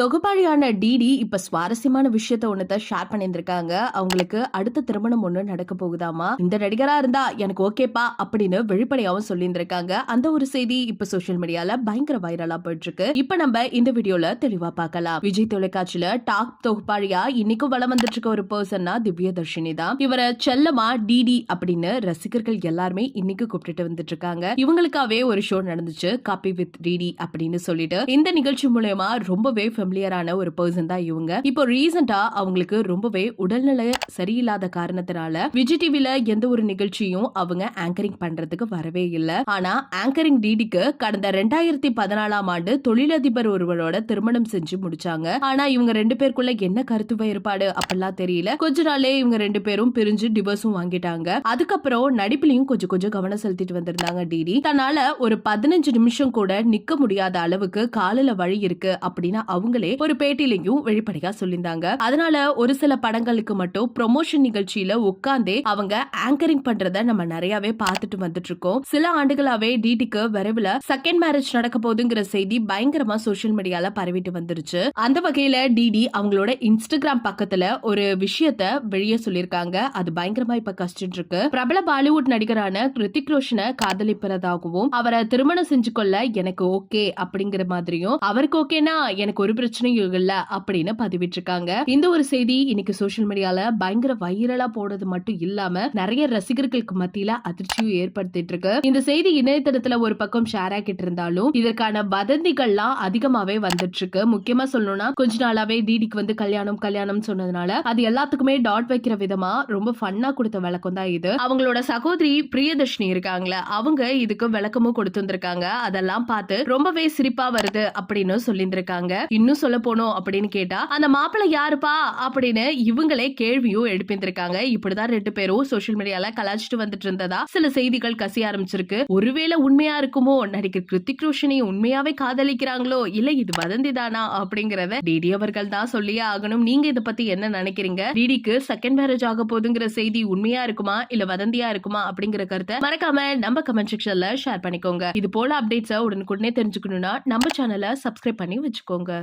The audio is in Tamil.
தொகுப்பாளியான டிடி இப்ப சுவாரஸ்யமான விஷயத்த ஒன்னத ஷேர் பண்ணியிருந்திருக்காங்க. அவங்களுக்கு அடுத்த திருமணம் ஒண்ணு நடக்க போகுதாமா? இந்த நடிகரா இருந்தா எனக்கு ஓகேப்பா அப்படின்னு வெளிப்படையாவும் சொல்லியிருந்திருக்காங்க. அந்த ஒரு செய்தி இப்ப சோஷியல் மீடியால பயங்கர வைரலா போயிட்டு இருக்கு இப்ப நம்ம இந்த வீடியோல தெளிவா பார்க்கலாம். விஜய் தொலைக்காட்சியில டாக் தொகுப்பாளியா இன்னைக்கும் வளம் வந்துட்டு இருக்க ஒரு பர்சன்னா திவ்ய தர்ஷினி தான். இவரை செல்லமா டிடி அப்படின்னு ரசிகர்கள் எல்லாருமே இன்னைக்கு கூப்பிட்டுட்டு வந்துட்டு இருக்காங்க இவங்களுக்காவே ஒரு ஷோ நடந்துச்சு. காப்பி வித் டிடி அப்படின்னு சொல்லிட்டு. இந்த நிகழ்ச்சி மூலயமா ரொம்பவே ஃபெமிலியரான ஒரு பர்சன் தான் இவங்க. இப்போ ரீசெண்டா அவங்களுக்கு ரொம்பவே உடல்நிலை சரியில்லாத காரணத்தினால விஜய் டிவில எந்த ஒரு நிகழ்ச்சியும் அவங்க ஆங்கரிங் பண்றதுக்கு வரவே இல்லை. ஆனா ஆங்கரிங் டிடிக்கு கடந்த ரெண்டாயிரத்தி பதினாலாம் ஆண்டு தொழிலதிபர் ஒருவரோட திருமணம் செஞ்சு முடிச்சாங்க. ஆனா இவங்க ரெண்டு பேருக்குள்ள என்ன கருத்து வேறுபாடு அப்படிலாம் தெரியல. கொஞ்ச நாளே இவங்க ரெண்டு பேரும் பிரிஞ்சு டிவோர்ஸும் வாங்கிட்டாங்க. அதுக்கப்புறம் நடிப்புலயும் கொஞ்சம் கொஞ்சம் கவனம் செலுத்திட்டு வந்திருந்தாங்க டிடி தன்னால ஒரு பதினஞ்சு நிமிஷம் கூட நிக்க முடியாத அளவுக்கு காலில வழி இருக்கு அப்படின்னு அவங்களே ஒரு பேட்டிலையும் வெளிப்படையா சொல்லியிருந்தாங்க. அதனால ஒரு சில படங்களுக்கு மட்டும் ப்ரொமோஷன் நிகழ்ச்சியில உட்கார்ந்தே அவங்க ஆங்கரிங் பண்றத நம்ம நிறையவே பார்த்துட்டு வந்துட்டு இருக்கோம் சில ஆண்டுகளாவே டிடிக்கு விரைவில் செகண்ட் மேரேஜ் நடக்க போகுதுங்கிற செய்தி பயங்கரமா சோசியல் மீடியால பரவிட்டு வந்துருச்சு. அந்த வகையில டிடி அவங்களோட இன்ஸ்டாகிராம் பக்கத்துல ஒரு விஷயத்த வெளியே சொல்லியிருக்காங்க. அது பயங்கரமா இப்ப கஷ்டம் இருக்கு பிரபல பாலிவுட் நடிகரான கிருத்திக் ரோஷனை காதலிப்பதாகவும் அவரை திருமணம் செஞ்சு கொள்ள எனக்கு ஓகே அப்படிங்கிற மாதிரியும் அவருக்கு ஓகேனா எனக்கு ஒரு பிரச்சனையும் இல்ல அப்படின்னு பதிவிட்டிருக்காங்க. இந்த ஒரு செய்தி இன்னைக்கு சோஷியல் மீடியால பயங்கர வைரலா போடுறது மட்டும் இல்லாம நிறைய ரசிகர்களுக்கு மத்தியில அதிர்ச்சியும் ஏற்படுத்திட்டு இருக்கு இந்த செய்தி இணையதளத்துல ஒரு பக்கம் ஷேர் ஆகிட்டு இருந்தாலும் இதற்கான வதந்திகள்லாம் அதிகமாவே வந்துட்டு இருக்கு முக்கியமா சொல்லணும்னா கொஞ்ச நாளாவே டிடிக்கு வந்து கல்யாணம் கல்யாணம் சொன்னதுனால அது எல்லாத்துக்குமே டாட் வைக்கிற விதமா ரொம்ப ஃபன்னா கொடுத்த விளக்கம் தான் இது. அவங்களோட சகோதரி பிரியதர்ஷினி இருக்காங்களே அவங்க இதுக்கு விளக்கமும் கொடுத்துருக்காங்க அதெல்லாம் பார்த்து ரொம்பவே சிரிப்பா வருது அப்படின்னு சொல்லியிருந்திருக்காங்க. இன்னும் சொல்ல போனோம் அப்படின்னு கேட்டா அந்த மாப்பிள்ளை யாருப்பா அப்படின்னு இவங்களே கேள்வியும் எழுப்பியிருந்திருக்காங்க. இப்படிதான் ரெண்டு பேரும் சோசியல் மீடியால கலாச்சிட்டு வந்துட்டு இருந்ததா சில செய்திகள் கசிய ஆரம்பிச்சிருக்கு. ஒருவேளை உண்மையா இருக்குமோ? நடிகர் கிருத்திக் ரோஷனை உண்மையாவே காதலிக்கிறாங்களோ? இல்ல இது வதந்தி தானா அப்படிங்கறத டிடி அவர்கள் தான் சொல்லியே ஆகணும். நீங்க இத பத்தி என்ன நினைக்கிறீங்க? டிடிக்கு செகண்ட் மேரேஜ் ஆக போகுதுங்கிற செய்தி உண்மையா இருக்குமா? இல்ல வதந்தியா இருக்குமா? அப்படிங்கிற கருத்தை மறக்காம நம்ம கமெண்ட் செக்ஷன்ல ஷேர் பண்ணிக்கோங்க. இது போல அப்டேட்ஸை உடனுக்குடனே தெரிஞ்சுக்கணும்னா நம்ம சேனலை சப்ஸ்கிரைப் பண்ணி வச்சுக்கோங்க.